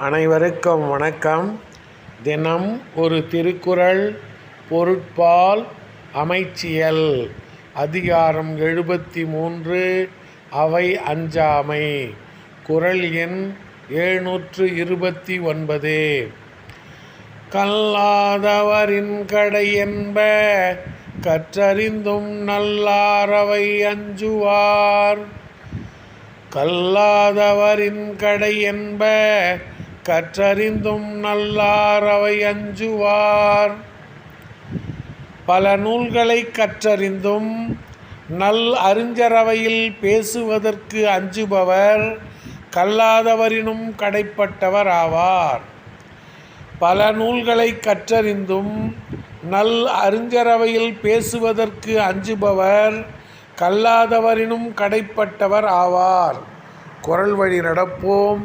அனைவருக்கும் வணக்கம். தினம் ஒரு திருக்குறள் பொருட்பால் அமைச்சியல். அதிகாரம் எழுபத்தி மூன்று அவை அஞ்சாமை. குறள் எண் எழுநூற்று இருபத்தி ஒன்பது கல்லாதவரின் கடை என்ப கற்றறிந்தும் நல்லாரவை அஞ்சுவார். கல்லாதவரின் கடை என்ப கற்றறிந்தும் நல்லாரவை அஞ்சுவார். பல நூல்களை கற்றறிந்தும் நல் அறிஞரவையில் பேசுவதற்கு அஞ்சுபவர் கல்லாதவரினும் கடைப்பட்டவர் ஆவார். பல நூல்களை கற்றறிந்தும் நல் அறிஞரவையில் பேசுவதற்கு அஞ்சுபவர் கல்லாதவரினும் கடைப்பட்டவர் ஆவார். குரல் வழி நடப்போம்.